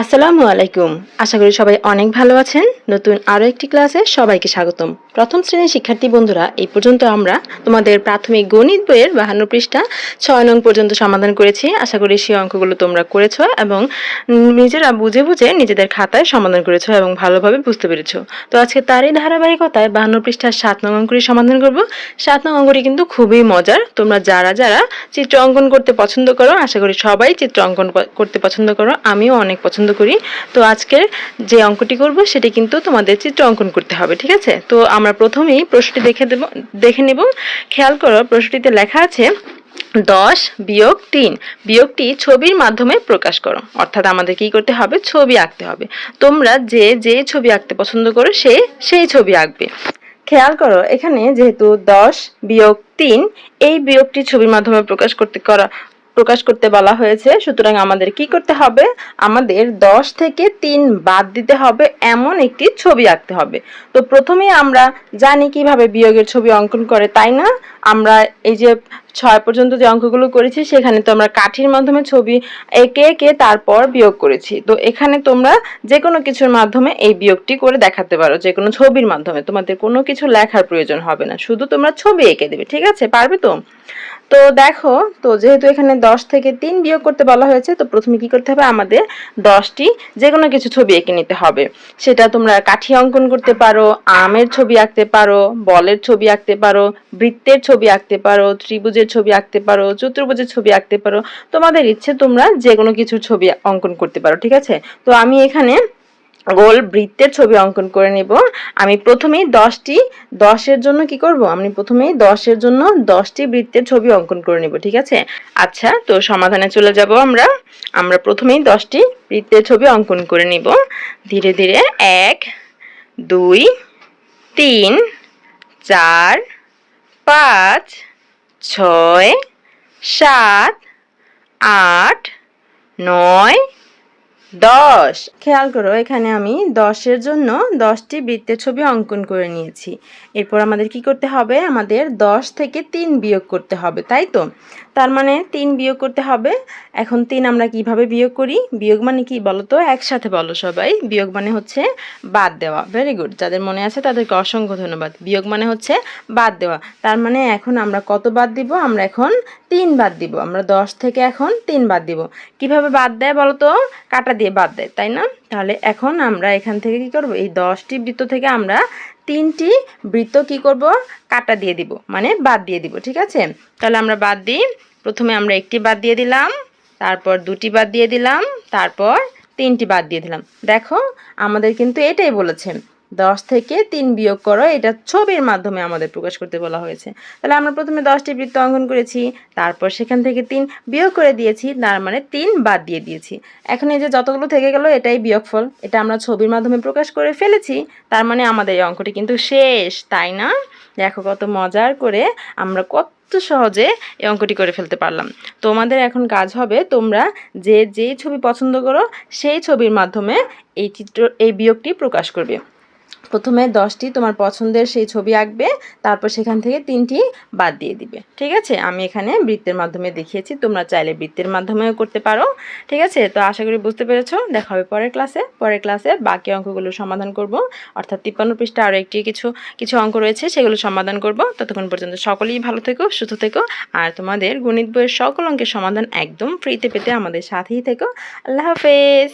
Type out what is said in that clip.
আসসালামু আলাইকুম। আশা করি সবাই অনেক ভালো আছেন। নতুন আরও একটি ক্লাসে সবাইকে স্বাগতম। প্রথম শ্রেণির শিক্ষার্থী বন্ধুরা, এই পর্যন্ত আমরা তোমাদের প্রাথমিক গণিত বইয়ের বাহান্ন পৃষ্ঠা ছয় নং পর্যন্ত সমাধান করেছি। আশা করি সেই অঙ্কগুলো তোমরা করেছ এবং নিজেরা বুঝে বুঝে নিজেদের খাতায় সমাধান করেছ এবং ভালোভাবে বুঝতে পেরেছ। তো আজকে তারই ধারাবাহিকতায় বাহান্ন পৃষ্ঠার সাত নং অঙ্কটি সমাধান করব। সাত নং অঙ্কটি কিন্তু খুবই মজার। তোমরা যারা যারা চিত্র অঙ্কন করতে পছন্দ করো, আশা করি সবাই চিত্র অঙ্কন করতে পছন্দ করো। আমিও অনেক পছন্দ করি। তো আজকের যে অঙ্কটি করব, সেটি কিন্তু তোমাদের চিত্র অঙ্কন করতে হবে, ঠিক আছে? তো আমরা প্রথমেই প্রশ্নটি দেখে দেব, দেখে নেব। খেয়াল করো, প্রশ্নটিতে লেখা আছে, দশ বিয়োগ তিন, বিয়োগটি ছবির মাধ্যমে প্রকাশ করো। অর্থাৎ আমাদের কি করতে হবে? ছবি আঁকতে হবে। তোমরা যে যে ছবি আঁকতে পছন্দ করো, সে, সেই ছবি আঁকবে। খেয়াল করো, এখানে যেহেতু দশ বিয়োগ তিন, এই বিয়োগটি ছবির মাধ্যমে প্রকাশ করতে করা প্রকাশ করতে বলা হয়েছে। সুতরাং আমাদের কি করতে হবে? আমাদের দশ থেকে তিন বাদ দিতে হবে, এমন একটি ছবি আঁকতে হবে। তো প্রথমেই আমরা জানি কীভাবে বিয়োগের ছবি অঙ্কন করে, তাই না? আমরা এই যে ছয় পর্যন্ত যে অঙ্কগুলো করেছি, সেখানে তো আমরা কাঠির মাধ্যমে ছবি এঁকে একে তারপর বিয়োগ করেছি। তো এখানে তোমরা যে কোনো কিছুর মাধ্যমে এই বিয়োগটি করে দেখাতে পারো যে কোনো ছবির মাধ্যমে। তোমাদের কোনো কিছু লেখার প্রয়োজন হবে না। শুধু তোমরা ছবি এঁকে দেবে, ঠিক আছে? পারবে তো? তো দেখো, তো যেহেতু এখানে দশ থেকে তিন বিয়োগ করতে বলা হয়েছে, তো প্রথমে কি করতে হবে? আমাদের দশটি যে কোনো কিছু ছবি এঁকে নিতে হবে। সেটা তোমরা কাঠি অঙ্কন করতে পারো, আমের ছবি আঁকতে পারো, বলের ছবি আঁকতে পারো, বৃত্তের ছবি আঁকতে পারো, ত্রিভুজের ছবি আঁকতে পারো, চতুর্ভুজের ছবি আঁকতে পারো। তোমাদের ইচ্ছে তোমরা যে কোনো কিছু ছবি অঙ্কন করতে পারো, ঠিক আছে? তো আমি এখানে গোল বৃত্তের ছবি অঙ্কন করে নেব। আমি প্রথমেই দশটি, দশের জন্য কি করব? আমি প্রথমেই দশের জন্য দশটি বৃত্তের ছবি অঙ্কন করে নেব, ঠিক আছে? আচ্ছা তো সমাধানে চলে যাব আমরা। আমরা প্রথমেই দশটি বৃত্তের ছবি অঙ্কন করে নিব। ধীরে ধীরে এক, দুই, তিন, চার, পাঁচ, ছয়, সাত, আট, নয় দশ। খেয়াল করো, এখানে আমি দশের জন্য দশটি বৃত্তের ছবি অঙ্কন করে নিয়েছি। এরপর আমাদের কি করতে হবে? আমাদের দশ থেকে তিন বিয়োগ করতে হবে, তাই তো? তার মানে তিন বিয়োগ করতে হবে। এখন তিন আমরা কীভাবে বিয়োগ করি? বিয়োগ মানে কি বলো তো একসাথে বলো সবাই। বিয়োগ মানে হচ্ছে বাদ দেওয়া। ভেরি গুড যাদের মনে আছে তাদেরকে অসংখ্য ধন্যবাদ। বিয়োগ মানে হচ্ছে বাদ দেওয়া। তার মানে এখন আমরা কত বাদ দিব? আমরা এখন তিন বাদ দিব। আমরা দশ থেকে এখন তিন বাদ দিব। কীভাবে বাদ দেয় বলো তো কাটা দিয়ে বাদ দেয়, তাই না? তাহলে এখন আমরা এখান থেকে কি করব? এই দশটি বৃত্ত থেকে আমরা তিনটি বৃত্ত কি করব? কাটা দিয়ে দিব মানে বাদ দিয়ে দিব, ঠিক আছে? তাহলে আমরা বাদ দিই। প্রথমে আমরা একটি বাদ দিয়ে দিলাম, তারপর দুটি বাদ দিয়ে দিলাম, তারপর তিনটি বাদ দিয়ে দিলাম। দেখো, আমাদের কিন্তু এটাই বলেছে। দশ থেকে তিন বিয়োগ করো, এটা ছবির মাধ্যমে আমাদের প্রকাশ করতে বলা হয়েছে। তাহলে আমরা প্রথমে দশটি বৃত্ত অঙ্কন করেছি, তারপর সেখান থেকে তিন বিয়োগ করে দিয়েছি, তার মানে তিন বাদ দিয়ে দিয়েছি। এখন এই যে যতগুলো থেকে গেল, এটাই বিয়োগফল। এটা আমরা ছবির মাধ্যমে প্রকাশ করে ফেলেছি, তার মানে আমাদের এই অঙ্কটি কিন্তু শেষ, তাই না? দেখো কত মজার করে আমরা কত সহজে এই অঙ্কটি করে ফেলতে পারলাম। তোমাদের এখন কাজ হবে তোমরা যে যেই ছবি পছন্দ করো, সেই ছবির মাধ্যমে এই চিত্র, এই বিয়োগটি প্রকাশ করবে। প্রথমে দশটি তোমার পছন্দের সেই ছবি আঁকবে, তারপর সেখান থেকে তিনটি বাদ দিয়ে দিবে। ঠিক আছে? আমি এখানে বৃত্তের মাধ্যমে দেখিয়েছি, তোমরা চাইলে বৃত্তের মাধ্যমেও করতে পারো। ঠিক আছে? তো আশা করি বুঝতে পেরেছ। দেখা হবে পরের ক্লাসে পরের ক্লাসে বাকি অঙ্কগুলো সমাধান করব। অর্থাৎ তিপ্পান্ন পৃষ্ঠা আরও একটি কিছু কিছু অঙ্ক রয়েছে, সেগুলো সমাধান করব। ততক্ষণ পর্যন্ত সকলেই ভালো থেকো, সুস্থ থেকো। আর তোমাদের গণিত বইয়ের সকল অঙ্কের সমাধান একদম ফ্রিতে পেতে আমাদের সাথেই থেকো। আল্লাহ হাফেজ!